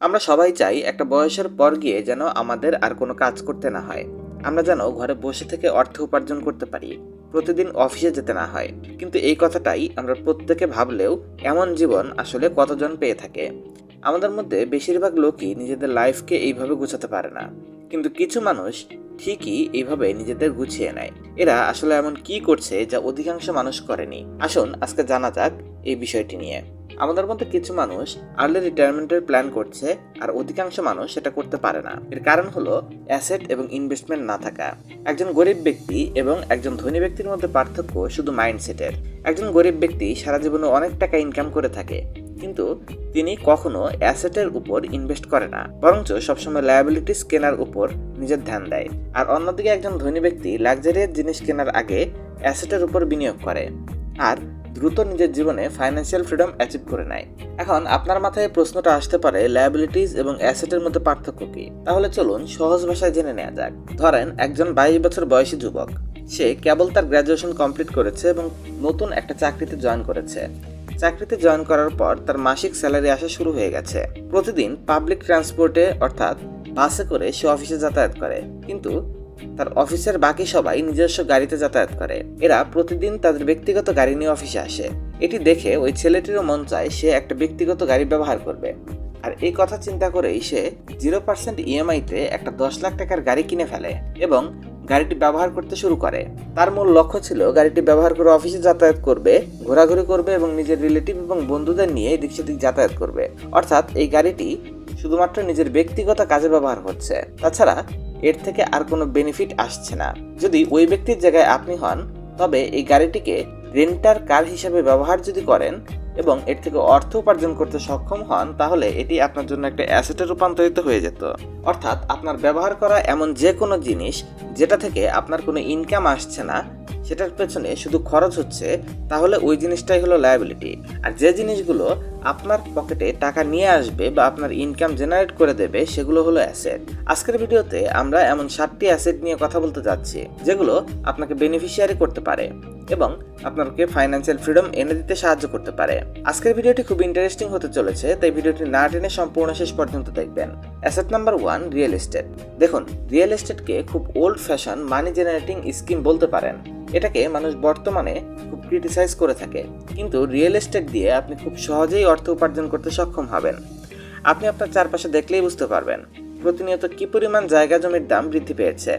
আমরা সবাই চাই একটা বয়সের পর গিয়ে যেন আমাদের আর কোনো কাজ করতে না হয়। আমরা যেন ঘরে বসে থেকে অর্থ উপার্জন করতে পারি, প্রতিদিন অফিসে যেতে না হয়। কিন্তু এই কথাটাই আমরা প্রত্যেকে ভাবলেও এমন জীবন আসলে কতজন পেয়ে থাকে? আমাদের মধ্যে বেশিরভাগ লোকই নিজেদের লাইফকে এইভাবে গুছাতে পারে না। কিন্তু কিছু মানুষ ঠিকই এইভাবে নিজেদের গুছিয়ে নেয়। এরা আসলে এমন কি করছে যা অধিকাংশ মানুষ করেনি? আসুন আজকে জানা যাক এই বিষয়টি নিয়ে। আমাদের মধ্যে কিছু মানুষ আর্লি রিটায়ারমেন্টের প্ল্যান করছে আর অধিকাংশ মানুষ সেটা করতে পারে না। এর কারণ হলো অ্যাসেট এবং ইনভেস্টমেন্ট না থাকা। একজন গরিব ব্যক্তি এবং একজন ধনী ব্যক্তির মধ্যে পার্থক্য শুধু মাইন্ডসেটের একজন গরিব ব্যক্তি সারা জীবনে অনেক টাকা ইনকাম করে থাকে, কিন্তু তিনি কখনো অ্যাসেটের উপর ইনভেস্ট করে না, বরঞ্চ সবসময় লায়াবিলিটিস কেনার উপর নিজের ধ্যান দেয়। আর অন্যদিকে একজন ধনী ব্যক্তি লাক্সারিয়াস জিনিস কেনার আগে অ্যাসেটের উপর বিনিয়োগ করে। আর দ্রুত নিজের জীবনে ফাইন্যান্সিয়াল ফ্রিডম অ্যাচিভ করে নেয়। এখন আপনার মাথায় প্রশ্নটা আসতে পারে লায়াবিলিটিস এবং অ্যাসেটের মধ্যে পার্থক্য কি? তাহলে চলুন সহজ ভাষায় জেনে নেওয়া যাক। ধরেন, একজন বাইশ বছর বয়সী যুবক। সে কেবল তার গ্র্যাজুয়েশন কমপ্লিট করেছে এবং নতুন একটা চাকরিতে জয়েন করেছে। চাকরিতে জয়েন করার পর তার মাসিক স্যালারি আসা শুরু হয়ে গেছে। প্রতিদিন পাবলিক ট্রান্সপোর্টে অর্থাৎ বাসে করে সে অফিসে যাতায়াত করে। কিন্তু তার অফিসের বাকি সবাই নিজস্ব গাড়িতে যাতায়াত করে। এরা প্রতিদিন তাদের ব্যক্তিগত গাড়ি নিয়ে অফিসে আসে। এটি দেখে ওই ছেলেটিরও মন চায় সে একটা ব্যক্তিগত গাড়ি ব্যবহার করবে। আর এই কথা চিন্তা করেই সে জিরো পার্সেন্ট ইএমআইতে একটা দশ লাখ টাকার গাড়ি কিনে ফেলে এবং গাড়িটি ব্যবহার করতে শুরু করে। তার মূল লক্ষ্য ছিল গাড়িটি ব্যবহার করে অফিসে যাতায়াত করবে, ঘোরাঘুরি করবে এবং নিজের রিলেটিভ এবং বন্ধুদের নিয়ে এদিক সেদিক যাতায়াত করবে। অর্থাৎ এই গাড়িটি শুধুমাত্র নিজের ব্যক্তিগত কাজে ব্যবহার হচ্ছে তাছাড়া এর থেকে আর কোনো বেনিফিট আসছে না। যদি ওই ব্যক্তির জায়গায় আপনি হন, তবে এই গাড়িটিকে রেন্টার কার হিসাবে ব্যবহার যদি করেন এবং এর থেকে অর্থ উপার্জন করতে সক্ষম হন, তাহলে এটি আপনার জন্য একটা অ্যাসেটে রূপান্তরিত হয়ে যেত। অর্থাৎ আপনার ব্যবহার করা এমন যে কোনো জিনিস যেটা থেকে আপনার কোনো ইনকাম আসছে না সেটার পেছনে শুধু খরচ হচ্ছে, তাহলে ওই জিনিসটাই হলো লায়াবিলিটি আর যে জিনিসগুলো আপনার পকেটে টাকা নিয়ে আসবে বা আপনার ইনকাম জেনারেট করে দেবে, সেগুলো হলো অ্যাসেট আজকের ভিডিওতে আমরা এমন সাতটি অ্যাসেট নিয়ে কথা বলতে যাচ্ছি, যেগুলো আপনাকে বেনিফিশিয়ারি করতে পারে এবং আপনাকে ফাইন্যান্সিয়াল ফ্রিডম এনে দিতে সাহায্য করতে পারে। আজকের ভিডিওটি খুব ইন্টারেস্টিং হতে চলেছে, তাই ভিডিওটি না টেনে সম্পূর্ণ শেষ পর্যন্ত দেখবেন। Asset number one real estate দেখুন রিয়েল এস্টেটকে খুব old fashion money generating scheme বলতে পারেন। এটাকে মানুষ বর্তমানে খুব ক্রিটিসাইজ করে থাকে। কিন্তু রিয়েল এস্টেট দিয়ে আপনি খুব সহজেই অর্থ উপার্জন করতে সক্ষম হবেন। আপনি আপনার চারপাশে দেখলেই বুঝতে পারবেন প্রতিনিয়ত কি পরিমাণ জায়গা জমির দাম বৃদ্ধি পেয়েছে।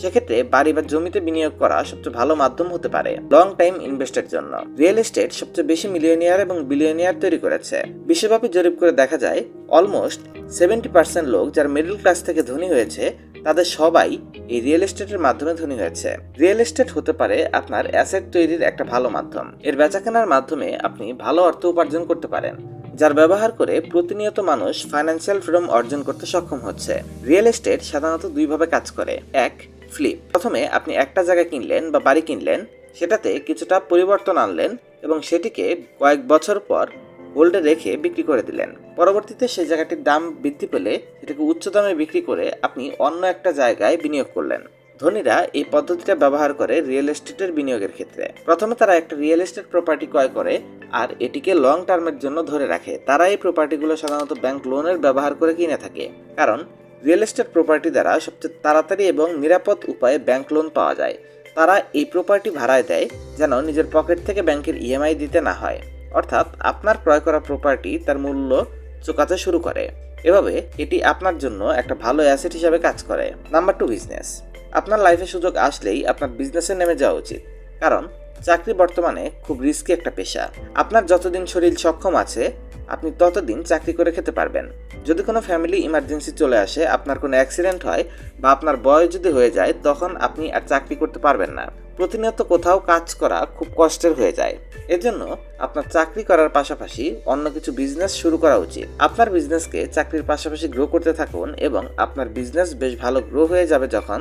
সেক্ষেত্রে বাড়ি বা জমিতে বিনিয়োগ করা সবচেয়ে ভালো মাধ্যম হতে পারে লং টাইম ইনভেস্টের জন্য। রিয়েল এস্টেট সবচেয়ে বেশি মিলিয়নিয়ার এবং বিলিয়নিয়ার তৈরি করেছে। বিশ্বব্যাপী জরিপ করে দেখা যায় অলমোস্ট সেভেন্টি পার্সেন্ট লোক যারা মিডল ক্লাস থেকে ধনী হয়েছে তাদের সবাই এই রিয়েল এস্টেটের মাধ্যমে ধনী হয়েছে। রিয়েল এস্টেট হতে পারে আপনার অ্যাসেট তৈরির একটা ভালো মাধ্যম। এর বেচাকেনার মাধ্যমে আপনি ভালো অর্থ উপার্জন করতে পারেন, যার ব্যবহার করে প্রতিনিয়ত মানুষ ফাইন্যান্সিয়াল ফ্রিডম অর্জন করতে সক্ষম হচ্ছে। রিয়েল এস্টেট সাধারণত দুইভাবে কাজ করে। এক ফ্লিপ প্রথমে আপনি একটা জায়গা কিনলেন বা বাড়ি কিনলেন, সেটাতে কিছুটা পরিবর্তন আনলেন এবং সেটিকে কয়েক বছর পর হোল্ডে রেখে বিক্রি করে দিলেন। পরবর্তীতে সেই জায়গাটির দাম বৃদ্ধি পেলে সেটাকে উচ্চ দামে বিক্রি করে আপনি অন্য একটা জায়গায় বিনিয়োগ করলেন। ধনীরা এই পদ্ধতিটা ব্যবহার করে রিয়েল এস্টেটের বিনিয়োগের ক্ষেত্রে। প্রথমে তারা একটা রিয়েল এস্টেট প্রপার্টি ক্রয় করে আর এটিকে লং টার্মের জন্য ধরে রাখে। তারা এই প্রপার্টিগুলো সাধারণত ব্যাংক লোনের ব্যবহার করে কিনে থাকে। কারণ রিয়েল এস্টেট প্রপার্টি দ্বারা সবচেয়ে তাড়াতাড়ি এবং নিরাপদ উপায়ে ব্যাংক লোন পাওয়া যায়। তারা এই প্রপার্টি ভাড়ায় দেয় যেন নিজের পকেট থেকে ব্যাংকের ইএমআই দিতে না হয়। অর্থাৎ আপনার ক্রয় করা প্রপার্টি তার মূল্য চোকাতে শুরু করে। এভাবে এটি আপনার জন্য একটা ভালো অ্যাসেট হিসাবে কাজ করে। নাম্বার টু বিজনেস আপনার লাইফে সুযোগ আসলেই আপনার বিজনেসে নেমে যাওয়া উচিত। কারণ চাকরি বর্তমানে খুব রিস্কি একটা পেশা। আপনার যতদিন শরীর সক্ষম আছে, আপনি ততদিন চাকরি করে খেতে পারবেন। যদি কোনো ফ্যামিলি ইমার্জেন্সি চলে আসে, আপনার কোনো অ্যাক্সিডেন্ট হয় বা আপনার বয়স যদি হয়ে যায়, তখন আপনি আর চাকরি করতে পারবেন না। প্রতিনিয়ত কোথাও কাজ করা খুব কষ্টের হয়ে যায়। এজন্য আপনার চাকরি করার পাশাপাশি অন্য কিছু বিজনেস শুরু করা উচিত। আপনার বিজনেসকে চাকরির পাশাপাশি গ্রো করতে থাকুন এবং আপনার বিজনেস বেশ ভালো গ্রো হয়ে যাবে যখন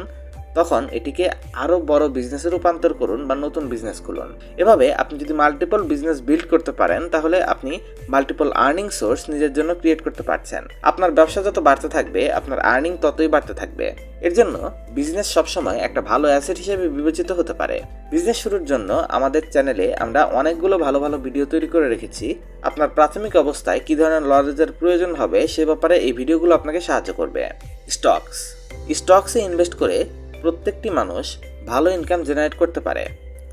তখন এটিকে আরও বড় বিজনেসে রূপান্তর করুন বা নতুন বিজনেস খুলুন। এভাবে আপনি যদি মাল্টিপল বিজনেস বিল্ড করতে পারেন, তাহলে আপনি মাল্টিপল আর্নিং সোর্স নিজের জন্য ক্রিয়েট করতে পারছেন। আপনার ব্যবসা যত বাড়তে থাকবে, আপনার আর্নিং ততই বাড়তে থাকবে। এর জন্য বিজনেস সবসময় একটা ভালো অ্যাসেট হিসেবে বিবেচিত হতে পারে। বিজনেস শুরুর জন্য আমাদের চ্যানেলে আমরা অনেকগুলো ভালো ভালো ভিডিও তৈরি করে রেখেছি। আপনার প্রাথমিক অবস্থায় কী ধরনের নলেজের প্রয়োজন হবে, সে ব্যাপারে এই ভিডিওগুলো আপনাকে সাহায্য করবে। স্টকস স্টকসে ইনভেস্ট করে প্রত্যেকটি মানুষ ভালো ইনকাম জেনারেট করতে পারে।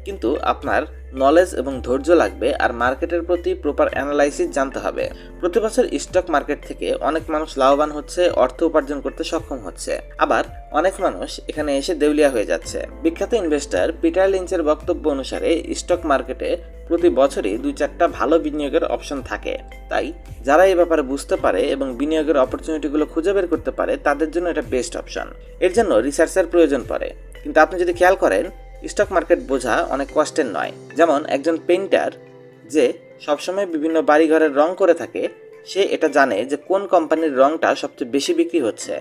কিন্তু আপনার নলেজ এবং ধৈর্য লাগবে আর মার্কেটের প্রতি প্রপার অ্যানালাইসিস জানতে হবে। প্রতি বছর স্টক মার্কেট থেকে অনেক মানুষ লাভবান হচ্ছে, অর্থ উপার্জন করতে সক্ষম হচ্ছে। আবার অনেক মানুষ এখানে এসে দেউলিয়া হয়ে যাচ্ছে। বিখ্যাত ইনভেস্টর পিটার লিঞ্চের বক্তব্য অনুসারে স্টক মার্কেটে প্রতি বছরই দুই চারটা ভালো বিনিয়োগের অপশন থাকে। তাই যারা এই ব্যাপারে বুঝতে পারে এবং বিনিয়োগের অপরচুনিটিগুলো খুঁজে বের করতে পারে, তাদের জন্য এটা বেস্ট অপশন এর জন্য রিসার্চের প্রয়োজন পড়ে। কিন্তু আপনি যদি খেয়াল করেন স্টক মার্কেট বোঝা অনেক কষ্টের নয়। যেমন একজন পেন্টার যে সবসময় বিভিন্ন বাড়িঘরের রং করে থাকে, সে এটা জানে যে কোন কোম্পানির রংটা সবচেয়ে বেশি বিক্রি হচ্ছে,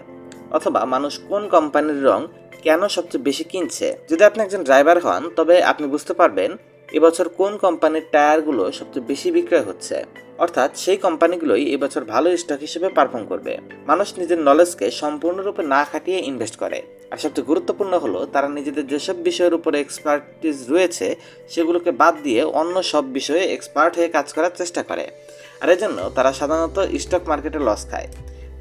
অথবা মানুষ কোন কোম্পানির রং কেন সবচেয়ে বেশি কিনছে। যদি আপনি একজন ড্রাইভার হন, তবে আপনি বুঝতে পারবেন এবছর কোন কোম্পানির টায়ারগুলো সবচেয়ে বেশি বিক্রয় হচ্ছে? অর্থাৎ সেই কোম্পানিগুলোই এবছর ভালো স্টক হিসেবে পারফর্ম করবে। মানুষ নিজের নলেজকে সম্পূর্ণরূপে না খাটিয়ে ইনভেস্ট করে। আর সবচেয়ে গুরুত্বপূর্ণ হলো, তারা নিজেদের যেসব বিষয়ের উপরে এক্সপার্টিস রয়েছে, সেগুলোকে বাদ দিয়ে অন্য সব বিষয়ে এক্সপার্ট হয়ে কাজ করার চেষ্টা করে। আর এজন্য তারা সাধারণত স্টক মার্কেটে লস খায়।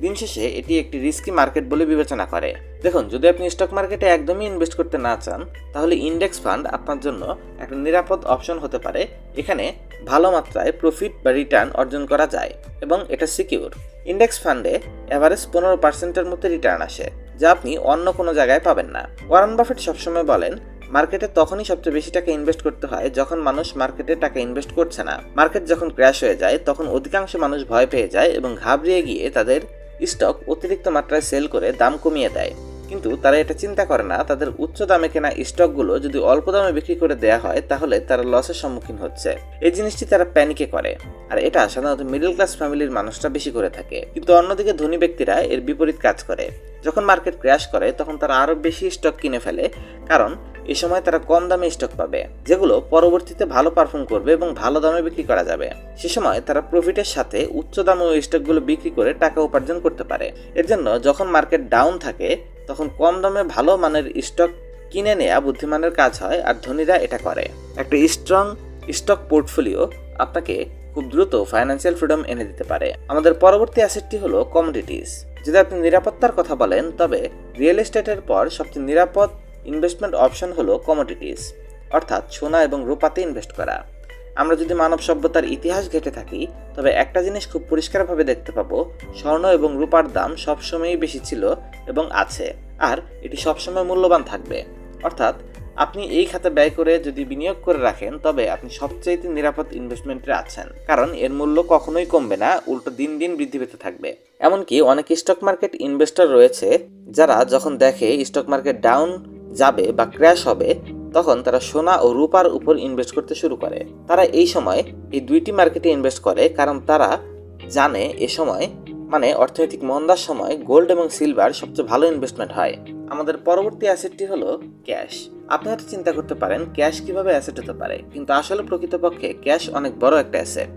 দিন শেষে এটি একটি রিস্কি মার্কেট বলে বিবেচনা করে। দেখুন, যদি আপনি স্টক মার্কেটে একদমই ইনভেস্ট করতে না চান, তাহলে ইন্ডেক্স ফান্ড আপনার জন্য একটা নিরাপদ অপশন হতে পারে। এখানে ভালো মাত্রায় প্রফিট বা রিটার্ন অর্জন করা যায় এবং এটা সিকিউর ইন্ডেক্স ফান্ডে অ্যাভারেজ পনেরো পার্সেন্টের মধ্যে রিটার্ন আসে, যা আপনি অন্য কোনো জায়গায় পাবেন না। ওয়ারেন বাফেট সবসময় বলেন মার্কেটে তখনই সবচেয়ে বেশি টাকা ইনভেস্ট করতে হয় যখন মানুষ মার্কেটে টাকা ইনভেস্ট করছে না। মার্কেট যখন ক্র্যাশ হয়ে যায়, তখন অধিকাংশ মানুষ ভয় পেয়ে যায় এবং ঘাবড়িয়ে গিয়ে তাদের স্টক অতিরিক্ত মাত্রায় সেল করে দাম কমিয়ে দেয়। কিন্তু তারা এটা চিন্তা করে না, তাদের উচ্চ দামে কেনা স্টকগুলো যদি অল্প দামে বিক্রি করে দেয়া হয়, তাহলে তারা লসের সম্মুখীন হচ্ছে। এই জিনিসটি তারা প্যানিকে করে। আর এটা সাধারণত মিডল ক্লাস ফ্যামিলির মানুষরা বেশি করে থাকে। কিন্তু অন্যদিকে ধনী ব্যক্তিরা এর বিপরীত কাজ করে। যখন মার্কেট ক্র্যাশ করে, তখন তারা আরও বেশি স্টক কিনে ফেলে, কারণ এই সময় তারা কম দামে স্টক পাবে, যেগুলো পরবর্তীতে ভালো পারফর্ম করবে এবং ভালো দামে বিক্রি করা যাবে। সে সময় তারা প্রফিটের সাথে উচ্চ দামে ওই স্টকগুলো বিক্রি করে টাকা উপার্জন করতে পারে। এর জন্য যখন মার্কেট ডাউন থাকে তখন কম দামে ভালো মানের স্টক কিনে নেওয়া বুদ্ধিমানের কাজ হয় আর ধনীরা এটা করে। একটা স্ট্রং স্টক পোর্টফোলিও আপনাকে খুব দ্রুত ফাইন্যান্সিয়াল ফ্রিডম এনে দিতে পারে। আমাদের পরবর্তী অ্যাসেটটি হলো কমোডিটিস যদি আপনি নিরাপত্তার কথা বলেন, তবে রিয়েল এস্টেটের পর সবচেয়ে নিরাপদ ইনভেস্টমেন্ট অপশন হলো কমোডিটিস অর্থাৎ সোনা এবং রূপাতে ইনভেস্ট করা। আমরা যদি মানব সভ্যতার ইতিহাস ঘেটে থাকি, তবে একটা জিনিস খুব পরিষ্কারভাবে দেখতে পাবো, স্বর্ণ এবং রূপার দাম সবসময়ই বেশি ছিল এবং আছে, আর এটি সবসময় মূল্যবান থাকবে। অর্থাৎ, আপনি এই খাতে ব্যয় করে যদি বিনিয়োগ করে রাখেন, তবে আপনি সবচেয়ে নিরাপদ ইনভেস্টমেন্টে আছেন, কারণ এর মূল্য কখনোই কমবে না, উল্টো দিন দিন বৃদ্ধি পেতে থাকবে। এমনকি অনেক স্টক মার্কেট ইনভেস্টর রয়েছে, যারা যখন দেখে স্টক মার্কেট ডাউন যাবে বা ক্র্যাশ হবে তখন তারা সোনা ও রূপার উপর ইনভেস্ট করতে শুরু করে। তারা এই সময় এই দুইটি মার্কেটে ইনভেস্ট করে কারণ তারা জানে এ সময় মানে অর্থনৈতিক মন্দার সময় গোল্ড এবং সিলভার সবচেয়ে ভালো ইনভেস্টমেন্ট হয়। আমাদের পরবর্তী অ্যাসেটটি হলো ক্যাশ আপনি হয়তো চিন্তা করতে পারেন ক্যাশ কীভাবে অ্যাসেট হতে পারে? কিন্তু আসলে প্রকৃতপক্ষে ক্যাশ অনেক বড় একটা অ্যাসেট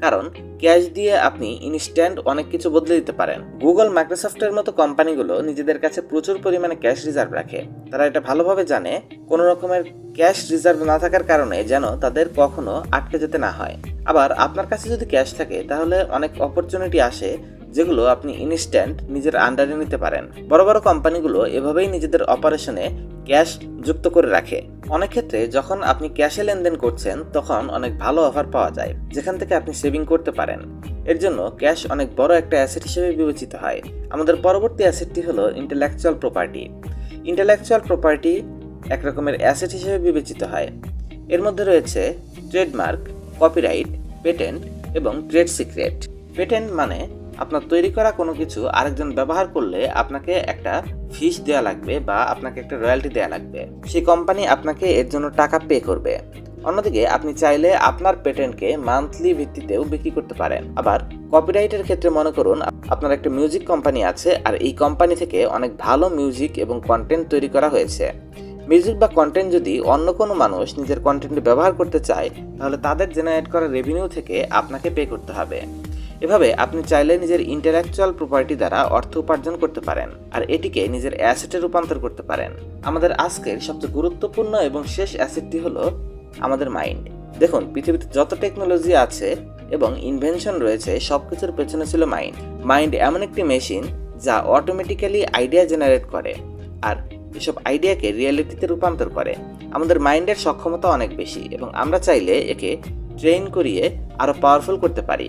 কারণ ক্যাশ দিয়ে আপনি ইনস্ট্যান্ট অনেক কিছু বদলে দিতে পারেন। গুগল মাইক্রোসফটের মতো কোম্পানিগুলো নিজেদের কাছে প্রচুর পরিমাণে ক্যাশ রিজার্ভ রাখে। তারা এটা ভালোভাবে জানে কোনো রকমের ক্যাশ রিজার্ভ না থাকার কারণে যেন তাদের কখনো আটকে যেতে না হয়। আবার আপনার কাছে যদি ক্যাশ থাকে, তাহলে অনেক অপরচুনিটি আসে যেগুলো আপনি ইনস্ট্যান্ট নিজের আন্ডারে নিতে পারেন। বড় বড় কোম্পানিগুলো এভাবেই নিজেদের অপারেশনে ক্যাশ যুক্ত করে রাখে। অনেক ক্ষেত্রে যখন আপনি ক্যাশে লেনদেন করছেন, তখন অনেক ভালো অফার পাওয়া যায়, যেখান থেকে আপনি সেভিং করতে পারেন। এর জন্য ক্যাশ অনেক বড় একটা অ্যাসেট হিসেবে বিবেচিত হয়। আমাদের পরবর্তী অ্যাসেটটি হলো ইন্টেলেকচুয়াল প্রপার্টি ইন্টেলেকচুয়াল প্রপার্টি এক রকমের অ্যাসেট হিসেবে বিবেচিত হয়। এর মধ্যে রয়েছে ট্রেডমার্ক কপিরাইট পেটেন্ট এবং ট্রেড সিক্রেট পেটেন্ট মানে আপনার তৈরি করা কোনো কিছু আরেকজন ব্যবহার করলে আপনাকে একটা ফিস দেওয়া লাগবে বা আপনাকে একটা রয়্যালটি দেওয়া লাগবে। সেই কোম্পানি আপনাকে এর জন্য টাকা পে করবে। অন্যদিকে আপনি চাইলে আপনার পেটেন্টকে মান্থলি ভিত্তিতেও বিক্রি করতে পারেন। আবার কপিরাইটের ক্ষেত্রে মনে করুন, আপনার একটা মিউজিক কোম্পানি আছে আর এই কোম্পানি থেকে অনেক ভালো মিউজিক এবং কন্টেন্ট তৈরি করা হয়েছে। মিউজিক বা কন্টেন্ট যদি অন্য কোনো মানুষ নিজের কন্টেন্টে ব্যবহার করতে চায়, তাহলে তাদের জেনারেট করা রেভিনিউ থেকে আপনাকে পে করতে হবে। এভাবে আপনি চাইলে নিজের ইন্টালেকচুয়াল প্রপার্টি দ্বারা অর্থ উপার্জন করতে পারেন, আর এটিকে নিজের অ্যাসেটে রূপান্তর করতে পারেন। আমাদের আজকের সবচেয়ে গুরুত্বপূর্ণ এবং শেষ অ্যাসেটটি হলো আমাদের মাইন্ড দেখুন, পৃথিবীতে যত টেকনোলজি আছে এবং ইনভেনশন রয়েছে সব কিছুর পেছনে ছিল মাইন্ড মাইন্ড এমন একটি মেশিন যা অটোমেটিক্যালি আইডিয়া জেনারেট করে, আর এসব আইডিয়াকে রিয়েলিটিতে রূপান্তর করে। আমাদের মাইন্ডের সক্ষমতা অনেক বেশি, এবং আমরা চাইলে একে ট্রেন করিয়ে আরও পাওয়ারফুল করতে পারি।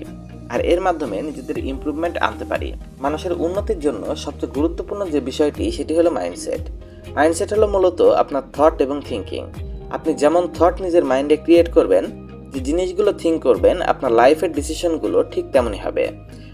আর এর মাধ্যমে নিজেদের ইমপ্রুভমেন্ট আনতে পারি। মানুষের উন্নতির জন্য সবচেয়ে গুরুত্বপূর্ণ যে বিষয়টি, সেটি হলো মাইন্ডসেট মাইন্ডসেট হলো মূলত আপনার থট এবং থিঙ্কিং আপনি যেমন থট নিজের মাইন্ডে ক্রিয়েট করবেন, যে জিনিসগুলো থিঙ্ক করবেন, আপনার লাইফের ডিসিশনগুলো ঠিক তেমনই হবে।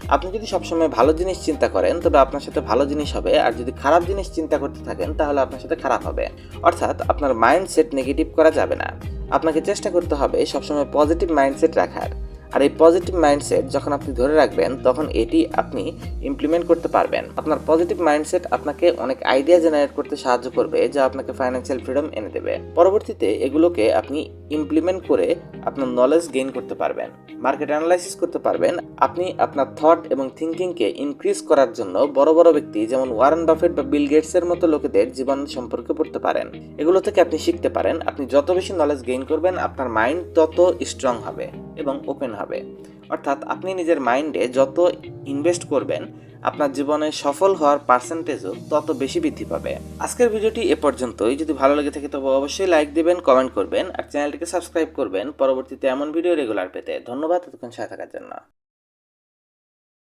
আপনি যদি সবসময় ভালো জিনিস চিন্তা করেন, তবে আপনার সাথে ভালো জিনিস হবে। আর যদি খারাপ জিনিস চিন্তা করতে থাকেন, তাহলে আপনার সাথে খারাপ হবে। অর্থাৎ আপনার মাইন্ডসেট নেগেটিভ করা যাবে না। আপনাকে চেষ্টা করতে হবে সবসময় পজিটিভ মাইন্ডসেট রাখার। আর এই পজিটিভ মাইন্ডসেট যখন আপনি ধরে রাখবেন, তখন এটি আপনি ইমপ্লিমেন্ট করতে পারবেন। আপনার পজিটিভ মাইন্ডসেট আপনাকে অনেক আইডিয়া জেনারেট করতে সাহায্য করবে, যা আপনাকে ফাইন্যান্সিয়াল ফ্রিডম এনে দেবে। পরবর্তীতে এগুলোকে আপনি ইমপ্লিমেন্ট করে আপনার নলেজ গেইন করতে পারবেন। মার্কেট অ্যানালাইসিস করতে পারবেন। আপনি আপনার থট এবং থিঙ্কিংকে ইনক্রিজ করার জন্য বড় বড় ব্যক্তি যেমন ওয়ারেন বাফেট বা বিল গেটসের মতো লোকেদের জীবন সম্পর্কে পড়তে পারেন। এগুলো থেকে আপনি শিখতে পারেন। আপনি যত বেশি নলেজ গেইন করবেন, আপনার মাইন্ড তত স্ট্রং হবে। এবং ওপেন হবে। অর্থাৎ আপনি নিজের মাইন্ডে যত ইনভেস্ট করবেন, আপনার জীবনে সফল হওয়ার পার্সেন্টেজও তত বেশি বৃদ্ধি পাবে। আজকের ভিডিওটি এ পর্যন্তই। যদি ভালো লেগে থাকে, তবে অবশ্যই লাইক দিবেন কমেন্ট করবেন, আর চ্যানেলটিকে সাবস্ক্রাইব করবেন। পরবর্তীতে এমন ভিডিও রেগুলার পেতে। ধন্যবাদ, এতক্ষণ সাথে থাকার জন্য।